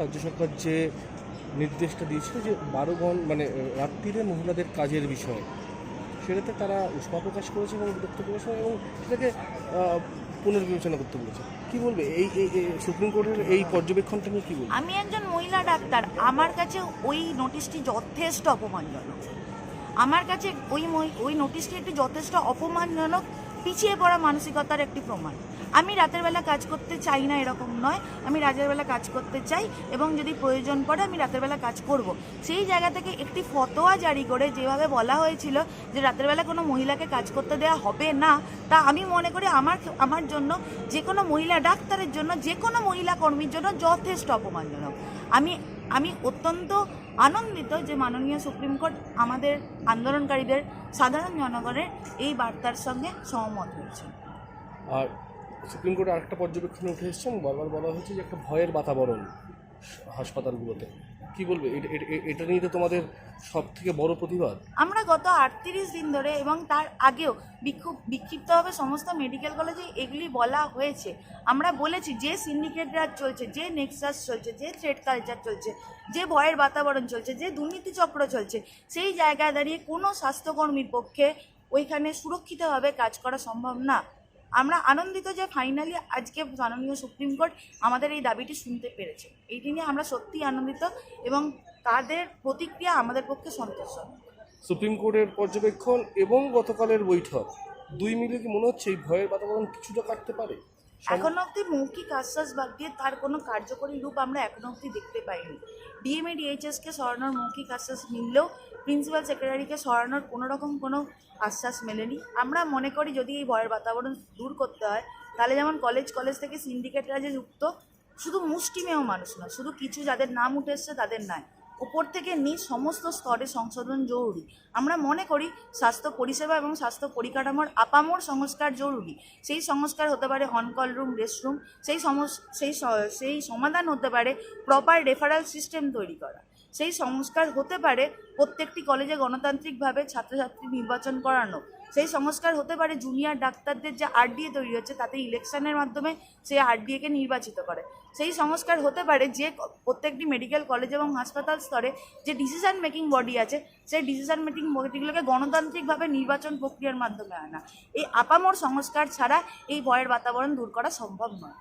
রাজ্য সরকার যে নির্দেশটা দিয়েছিল যে বারো ঘন মানে রাত্রিরে মহিলাদের কাজের বিষয়ে, সেটাতে তারা উষ্মা প্রকাশ করেছে এবং বিরক্ত করেছে এবং সেটাকে পুনর্বিবেচনা করতে বলেছে। কি বলবে? এই সুপ্রিম কোর্টের এই পর্যবেক্ষণটা নিয়ে কি বলবে? আমি একজন মহিলা ডাক্তার, আমার কাছে ওই নোটিশটি যথেষ্ট অপমানজনক। আমার কাছে ওই ওই নোটিশটি একটি যথেষ্ট অপমানজনক পিছিয়ে পড়া মানসিকতার একটি প্রমাণ। আমি রাতের বেলা কাজ করতে চাই না এরকম নয়। আমি রাতের বেলা কাজ করতে চাই এবং যদি প্রয়োজন পড়ে আমি রাতের বেলা কাজ করব। সেই জায়গা থেকে একটি ফতোয়া জারি করে যেভাবে বলা হয়েছিল যে রাতের বেলা কোনো মহিলাকে কাজ করতে দেওয়া হবে না, তা আমি মনে করি আমার আমার জন্য যে কোনো মহিলা ডাক্তারের জন্য, যে কোনো মহিলা কর্মীর জন্য যথেষ্ট অপমানজনক। আমি আমি অত্যন্ত আনন্দিত যে মাননীয় সুপ্রিম কোর্ট আমাদের আন্দোলনকারীদের সাধারণ জনগণের এই বার্তার সঙ্গে সহমত হয়েছে। আর সুপ্রিম কোর্টে আরেকটা পর্যবেক্ষণে উঠে এসছেন, বারবার বলা হয়েছে যে একটা ভয়ের বাতাবরণ। হাসপাতালগুলোতে। কি বলবে? এটা- নিয়ে তো তোমাদের সব থেকে বড় প্রতিবাদ। আমরা গত আটত্রিশ দিন ধরে এবং তার আগেও বিক্ষোভ বিক্ষিপ্তভাবে সমস্ত মেডিকেল কলেজে এগুলি বলা হয়েছে। আমরা বলেছি যে সিন্ডিকেট রাজ চলছে, যে নেক্সাস চলছে, যে থ্রেড কালচার চলছে, যে ভয়ের বাতাবরণ চলছে, যে দুর্নীতি চক্র চলছে, সেই জায়গায় দাঁড়িয়ে কোনো স্বাস্থ্যকর্মীর পক্ষে ওইখানে সুরক্ষিতভাবে কাজ করা সম্ভব না। আমরা আনন্দিত যে ফাইনালি আজকে মাননীয় সুপ্রিম কোর্ট আমাদের এই দাবিটি শুনতে পেরেছে। এইটি নিয়ে আমরা সত্যিই আনন্দিত এবং তাদের প্রতিক্রিয়া আমাদের পক্ষে সন্তোষজনক সুপ্রিম কোর্টের পর্যবেক্ষণ এবং গতকালের বৈঠক, দুই মিলিয়ে কি মনে হচ্ছে এই ভয়ের বাতাবরণ কিছুটা কাটতে পারে? এখন অবধি মৌখিক আশ্বাস বাদ দিয়ে তার কোনো কার্যকরী রূপ আমরা এখন অবধি দেখতে পাইনি। ডিএমএ ডিএইচএসকে সরানোর মৌখিক আশ্বাস মিললেও প্রিন্সিপাল সেক্রেটারিকে সরানোর কোনো রকম কোনো আশ্বাস মেলেনি। আমরা মনে করি যদি এই ভয়ের বাতাবরণ দূর করতে হয়, তাহলে যেমন কলেজ কলেজ থেকে সিন্ডিকেট রাজে যুক্ত, শুধু মুষ্টিমেয় মানুষ নয়, শুধু কিছু যাদের নাম উঠে এসছে তাদের নয়। উপর থেকে নিচ সমস্ত স্তরে সংশোধন জরুরি। আমরা মনে করি স্বাস্থ্য পরিষেবা এবং স্বাস্থ্য পরিকাঠামোর আপামর সংস্কার জরুরি। সেই সংস্কার হতে পারে অনকল রুম রেস্টরুম সেই সমস সেই সেই সমাধান হতে পারে প্রপার রেফারাল সিস্টেম তৈরি করা। সেই সংস্কার হতে পারে প্রত্যেকটি কলেজে গণতান্ত্রিকভাবে ছাত্রছাত্রী নির্বাচন করানো। সেই সংস্কার হতে পারে জুনিয়র ডাক্তারদের যে আরডিএ তৈরি হচ্ছে তাতে ইলেকশনের মাধ্যমে সেই আরডিএকে নির্বাচিত করে। সেই সংস্কার হতে পারে যে প্রত্যেকটি মেডিকেল কলেজ এবং হাসপাতাল স্তরে যে ডিসিশান মেকিং বডি আছে সেই ডিসিশন মেকিং বডিগুলোকে গণতান্ত্রিকভাবে নির্বাচন প্রক্রিয়ার মাধ্যমে আনা। এই আপামর সংস্কার ছাড়া এই ভয়ের বাতাবরণ দূর করা সম্ভব নয়।